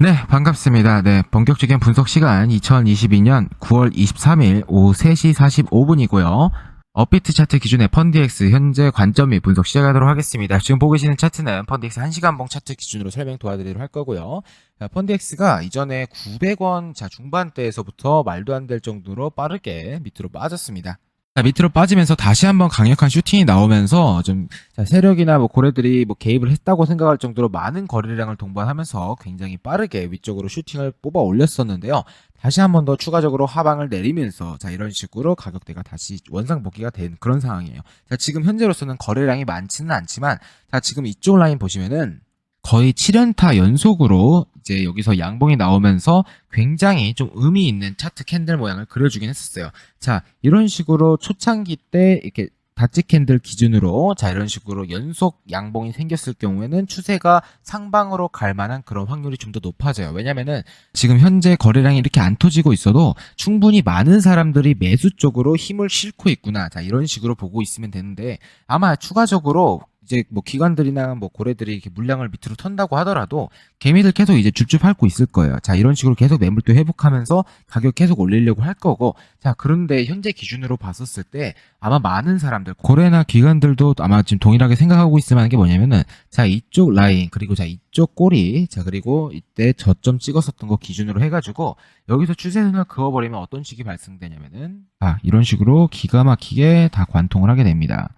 네, 반갑습니다. 네, 본격적인 분석 시간 2022년 9월 23일 오후 3시 45분이고요. 업비트 차트 기준의 펀디엑스 현재 관점 및 분석 시작하도록 하겠습니다. 지금 보고 계시는 차트는 펀디엑스 1시간 봉 차트 기준으로 설명 도와드리도록 할 거고요. 자, 펀디엑스가 이전에 900원 자 중반대에서부터 말도 안 될 정도로 빠르게 밑으로 빠졌습니다. 자, 밑으로 빠지면서 다시 한번 강력한 슈팅이 나오면서 좀 자, 세력이나 뭐 고래들이 뭐 개입을 했다고 생각할 정도로 많은 거래량을 동반하면서 굉장히 빠르게 위쪽으로 슈팅을 뽑아 올렸었는데요. 다시 한번 더 추가적으로 하방을 내리면서 자 이런 식으로 가격대가 다시 원상복귀가 된 그런 상황이에요. 자 지금 현재로서는 거래량이 많지는 않지만 자 지금 이쪽 라인 보시면은 거의 7연타 연속으로 이제 여기서 양봉이 나오면서 굉장히 좀 의미 있는 차트 캔들 모양을 그려주긴 했었어요. 자, 이런 식으로 초창기 때 이렇게 다치 캔들 기준으로 자 이런 식으로 연속 양봉이 생겼을 경우에는 추세가 상방으로 갈 만한 그런 확률이 좀 더 높아져요. 왜냐면은 지금 현재 거래량이 이렇게 안 터지고 있어도 충분히 많은 사람들이 매수 쪽으로 힘을 싣고 있구나. 자 이런 식으로 보고 있으면 되는데 아마 추가적으로 이제 뭐 기관들이나 뭐 고래들이 이렇게 물량을 밑으로 턴다고 하더라도 개미들 계속 이제 줍줍 핥고 있을 거예요. 자, 이런 식으로 계속 매물도 회복하면서 가격 계속 올리려고 할 거고. 자, 그런데 현재 기준으로 봤었을 때 아마 많은 사람들, 고래나 기관들도 아마 지금 동일하게 생각하고 있을 만한 게 뭐냐면은 자, 이쪽 라인, 그리고 자, 이쪽 꼬리, 자, 그리고 이때 저점 찍었었던 거 기준으로 해가지고 여기서 추세선을 그어버리면 어떤 식이 발생되냐면은 아, 이런 식으로 기가 막히게 다 관통을 하게 됩니다.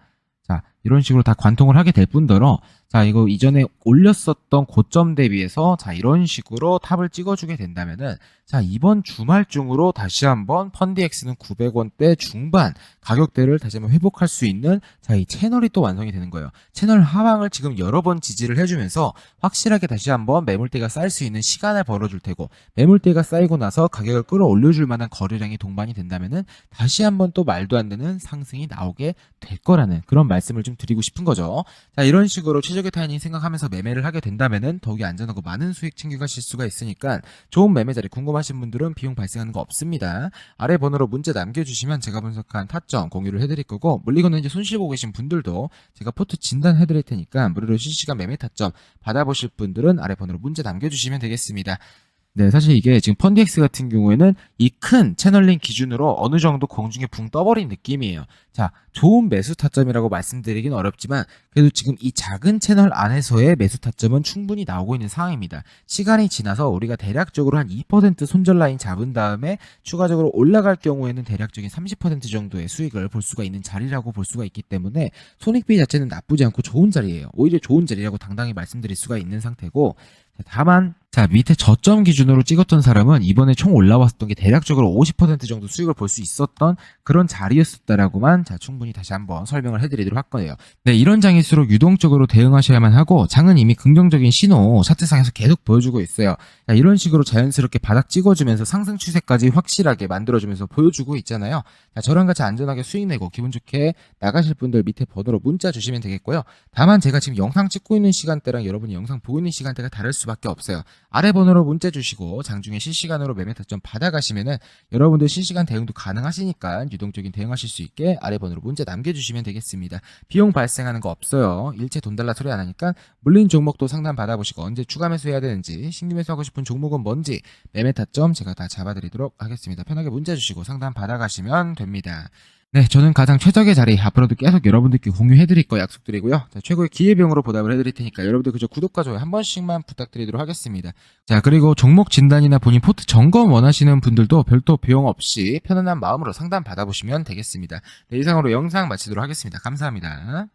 자, 이런 식으로 다 관통을 하게 될 뿐더러, 자, 이거 이전에 올렸었던 고점 대비해서, 자, 이런 식으로 탑을 찍어주게 된다면은, 자, 이번 주말중으로 다시 한번 펀디엑스는 900원대 중반 가격대를 다시 한번 회복할 수 있는, 자, 이 채널이 또 완성이 되는 거예요. 채널 하방을 지금 여러 번 지지를 해주면서, 확실하게 다시 한번 매물대가 쌓일 수 있는 시간을 벌어줄 테고, 매물대가 쌓이고 나서 가격을 끌어올려줄 만한 거래량이 동반이 된다면은, 다시 한번 또 말도 안 되는 상승이 나오게 될 거라는 그런 말씀을 좀 드리고 싶은 거죠. 자, 이런 식으로 최적의 타이밍 생각하면서 매매를 하게 된다면은 더욱이 안전하고 많은 수익 챙겨가실 수가 있으니까 좋은 매매 자리 궁금하신 분들은 비용 발생하는 거 없습니다. 아래 번호로 문자 남겨주시면 제가 분석한 타점 공유를 해드릴 거고 물리거나 이제 손실 보고 계신 분들도 제가 포트 진단 해드릴 테니까 무료로 실시간 매매 타점 받아보실 분들은 아래 번호로 문자 남겨주시면 되겠습니다. 네, 사실 이게 지금 펀디엑스 같은 경우에는 이 큰 채널링 기준으로 어느 정도 공중에 붕 떠버린 느낌이에요. 자, 좋은 매수 타점이라고 말씀드리긴 어렵지만 그래도 지금 이 작은 채널 안에서의 매수 타점은 충분히 나오고 있는 상황입니다. 시간이 지나서 우리가 대략적으로 한 2% 손절 라인 잡은 다음에 추가적으로 올라갈 경우에는 대략적인 30% 정도의 수익을 볼 수가 있는 자리라고 볼 수가 있기 때문에 손익비 자체는 나쁘지 않고 좋은 자리예요. 오히려 좋은 자리라고 당당히 말씀드릴 수가 있는 상태고 다만 자 밑에 저점 기준으로 찍었던 사람은 이번에 총 올라왔었던 게 대략적으로 50% 정도 수익을 볼 수 있었던 그런 자리였었다라고만 자 충분히 다시 한번 설명을 해드리도록 할 거예요. 네 이런 장일수록 유동적으로 대응하셔야만 하고 장은 이미 긍정적인 신호 차트상에서 계속 보여주고 있어요. 자, 이런 식으로 자연스럽게 바닥 찍어주면서 상승 추세까지 확실하게 만들어주면서 보여주고 있잖아요. 자, 저랑 같이 안전하게 수익 내고 기분 좋게 나가실 분들 밑에 번호로 문자 주시면 되겠고요. 다만 제가 지금 영상 찍고 있는 시간대랑 여러분이 영상 보고 있는 시간대가 다를 수밖에 없어요. 아래 번호로 문자 주시고 장중에 실시간으로 매매 타점 받아가시면은 여러분들 실시간 대응도 가능하시니까 유동적인 대응하실 수 있게 아래 번호로 문자 남겨주시면 되겠습니다. 비용 발생하는 거 없어요. 일체 돈 달라 소리 안 하니까 물린 종목도 상담 받아보시고 언제 추가 매수해야 되는지 신규 매수하고 싶은 종목은 뭔지 매매 타점 제가 다 잡아드리도록 하겠습니다. 편하게 문자 주시고 상담 받아가시면 됩니다. 네, 저는 가장 최적의 자리 앞으로도 계속 여러분들께 공유해드릴 거 약속드리고요. 자, 최고의 기회비용으로 보답을 해드릴 테니까 여러분들 그저 구독과 좋아요 한 번씩만 부탁드리도록 하겠습니다. 자, 그리고 종목 진단이나 본인 포트 점검 원하시는 분들도 별도 비용 없이 편안한 마음으로 상담 받아보시면 되겠습니다. 네, 이상으로 영상 마치도록 하겠습니다. 감사합니다.